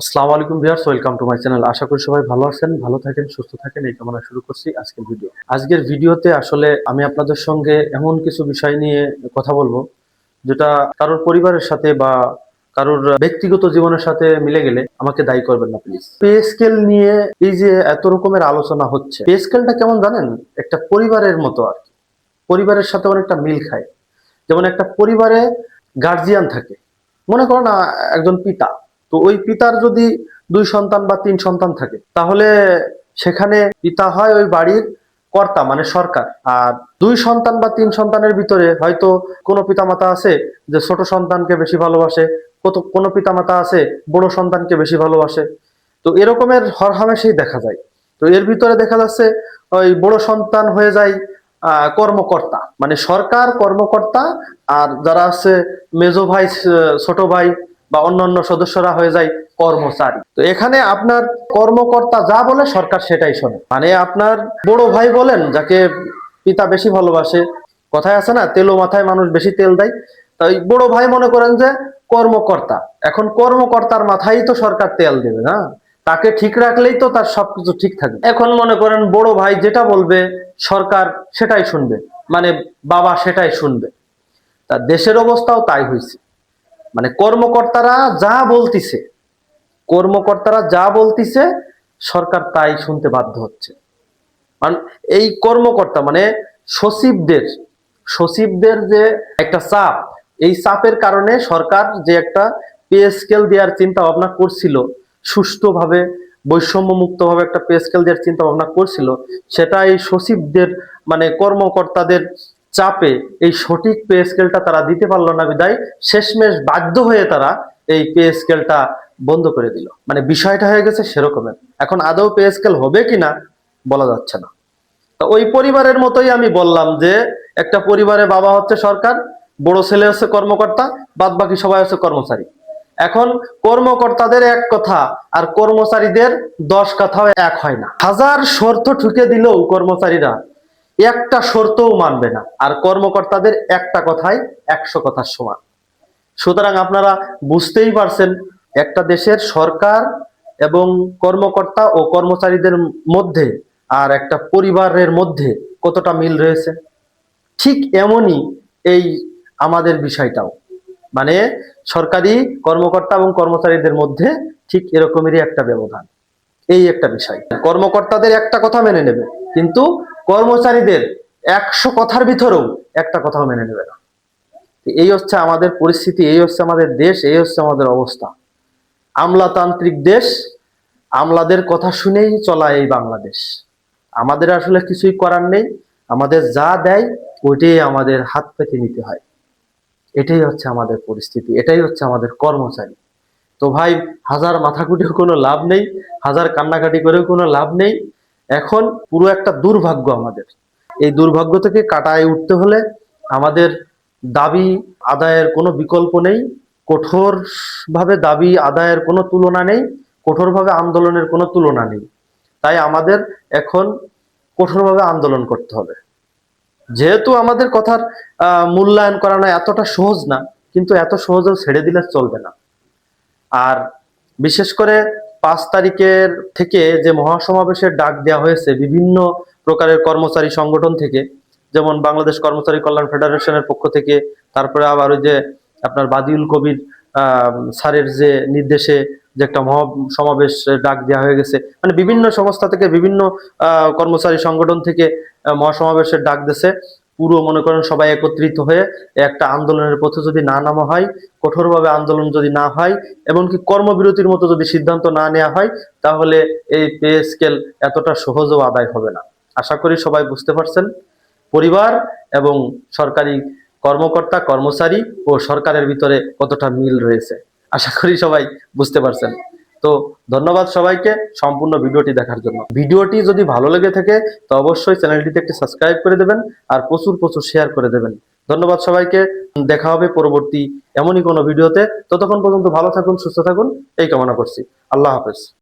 আসসালামু আলাইকুম viewers, welcome to my channel. আশা করি সবাই ভালো আছেন, ভালো থাকেন, সুস্থ থাকেন। এই কামনা শুরু করছি আজকের ভিডিও। আজকের ভিডিওতে আসলে আমি আপনাদের সঙ্গে এমন কিছু বিষয় নিয়ে কথা বলব, যেটা কারোর পরিবারের সাথে বা কারোর ব্যক্তিগত জীবনের সাথে মিলে গেলে আমাকে দায়ী করবেন না প্লিজ পে স্কেল নিয়ে এই যে এত রকমের আলোচনা হচ্ছে, পে স্কেলটা কেমন জানেন? একটা পরিবারের মতো আর কি। পরিবারের সাথে অনেকটা মিল খায়। যেমন একটা পরিবারে গার্জিয়ান থাকে। মনে করো না, একজন পিতা। তো ওই পিতার যদি দুই সন্তান বা তিন সন্তান থাকে, তাহলে সেখানে পিতা হয় ওই বাড়ির কর্তা মানে সরকার। আর দুই সন্তান বা তিন সন্তানের ভিতরে হয়তো কোনো পিতামাতা আছে যে ছোট সন্তানকে বেশি ভালোবাসে, কত, কোনো পিতামাতা আছে বড় সন্তানকে বেশি ভালোবাসে। তো এরকমের হরহামেশাই দেখা যায়। তো এর ভিতরে দেখা যাচ্ছে ওই বড় সন্তান হয়ে যায় কর্মকর্তা। মানে সরকার, কর্মকর্তা, আর যারা আছে মেজো ভাই, ছোট ভাই বা অন্যান্য সদস্যরা হয়ে যায় কর্মচারী। তো এখানে আপনার কর্মকর্তা যা বলে সরকার সেটাই শোনে। মানে আপনার বড় ভাই বলেন, যাকে পিতা বেশি ভালোবাসে, কথায় আছে না তেলো মাথায় মানুষ বেশি তেল দেয়। তাই বড় ভাই মনে করেন যে কর্মকর্তা। এখন কর্মকর্তার মাথায় তো সরকার তেল দেবে না। তাকে ঠিক রাখলেই তো তার সবকিছু ঠিক থাকবে এখন মনে করেন বড় ভাই যেটা বলবে, সরকার সেটাই শুনবে। মানে বাবা সেটাই শুনবে। তা দেশের অবস্থাও তাই হয়েছে মানে কর্মকর্তারা যা বলতিছে, কর্মকর্তারা যা বলতিছে, সরকার তাই শুনতে বাধ্য হচ্ছে। মানে এই কর্মকর্তা মানে সচিবদের সচিবদের যে একটা চাপ, এই চাপের কারণে সরকার যে একটা পে স্কেল দেওয়ার চিন্তা ভাবনা করছিল, সুষ্ঠুভাবে বৈষম্য মুক্ত ভাবে একটা পে স্কেল দেওয়ার চিন্তা ভাবনা করছিল, সেটা এই সচিবদের মানে কর্মকর্তাদের চাপে এই সঠিক পে স্কেলটা তারা দিতে পারল না বিদায়। শেষমেশ বাধ্য হয়ে তারা এই পে স্কেলটা বন্ধ করে দিল। মানে বিষয়টা হয়ে গেছে সেরকমের। এখন আদৌ পে স্কেল হবে কিনা বলা যাচ্ছে না। তো ওই পরিবারের মতোই আমি বললাম যে, একটা পরিবারে বাবা হচ্ছে সরকার, বড় ছেলে হচ্ছে কর্মকর্তা বাদ বাকি সবাই হচ্ছে কর্মচারী। এখন কর্মকর্তাদের এক কথা, আর কর্মচারীদের দশ কথাও এক হয় না। হাজার শর্ত ঠুকে দিলেও কর্মচারীরা একটা শর্তও মানবে না। আর কর্মকর্তাদের একটা কথাই একশো কথার সমান। সুতরাং আপনারা বুঝতেই পারছেন, একটা দেশের সরকার এবং কর্মকর্তা ও কর্মচারীদের মধ্যে আর একটা পরিবারের মধ্যে কতটা মিল রয়েছে। ঠিক এমনই এই আমাদের বিষয়টাও। মানে সরকারি কর্মকর্তা এবং কর্মচারীদের মধ্যে ঠিক এরকমেরই একটা ব্যবধান। এই একটা বিষয়। কর্মকর্তাদের একটা কথা মেনে নেবে, কিন্তু কর্মচারীদের একশো কথার ভিতরেও একটা কথাও মেনে নেবে না। এই হচ্ছে আমাদের পরিস্থিতি, এই হচ্ছে আমাদের দেশ, এই হচ্ছে আমাদের অবস্থা। আমলাতান্ত্রিক দেশ, আমলাদের কথা শুনেই চলা এই বাংলাদেশ। আমাদের আসলে কিছুই করার নেই, আমাদের যা দেয় ওইটাই আমাদের হাত পেতে নিতে হয়। এটাই হচ্ছে আমাদের পরিস্থিতি, এটাই হচ্ছে আমাদের কর্মচারী। তো ভাই, হাজার মাথা কোনো লাভ নেই, হাজার কান্নাকাটি করেও কোনো লাভ নেই। এখন পুরো একটা দুর্ভাগ্য আমাদের। এই দুর্ভাগ্য থেকে কাটায় উঠতে হলে আমাদের দাবি আদায়ের কোনো বিকল্প নেই কঠোর ভাবে দাবি আদায়ের কোনো তুলনা নেই, কঠোরভাবে আন্দোলনের কোনো তুলনা নেই। তাই আমাদের এখন কঠোরভাবে আন্দোলন করতে হবে। যেহেতু আমাদের কথার মূল্যায়ন করানো এতটা সহজ না, কিন্তু এত সহজেও ছেড়ে দিলে চলবে না। আর বিশেষ করে পাঁচ তারিখের থেকে যে মহাসমাবেশের ডাক দেওয়া হয়েছে বিভিন্ন প্রকারের কর্মচারী সংগঠন থেকে, যেমন বাংলাদেশ কর্মচারী কল্যাণ ফেডারেশনের পক্ষ থেকে, তারপরে আবার ওই যে আপনার বাদিউল কবির স্যারের যে নির্দেশে যে একটা মহা সমাবেশ ডাক দেওয়া হয়ে গেছে। মানে বিভিন্ন সংস্থা থেকে বিভিন্ন কর্মচারী সংগঠন থেকে মহাসমাবেশের ডাক দিছে পুরো, মনে করেন, সবাই একত্রিত হয়ে একটা আন্দোলনের পথে যদি না নামা হয়, কঠোরভাবে আন্দোলন যদি না হয়, এমনকি কর্মবিরতির মতো যদি সিদ্ধান্ত না নেওয়া হয়, তাহলে এই পে স্কেল এতটা সহজও আদায় হবে না। আশা করি সবাই বুঝতে পারছেন। পরিবার এবং সরকারি কর্মকর্তা, কর্মচারী ও সরকারের ভিতরে কতটা মিল রয়েছে। আশা করি সবাই বুঝতে পারছেন। তো ধন্যবাদ সবাইকে সম্পূর্ণ ভিডিওটি দেখার জন্য। ভিডিওটি যদি ভালো লেগে থাকে, তো অবশ্যই চ্যানেলটিতে একটি সাবস্ক্রাইব করে দেবেন আর প্রচুর প্রচুর শেয়ার করে দেবেন। ধন্যবাদ সবাইকে, দেখা হবে পরবর্তী এমনই কোনো ভিডিওতে। ততক্ষণ পর্যন্ত ভালো থাকুন, সুস্থ থাকুন, এই কামনা করছি। আল্লাহ হাফেজ।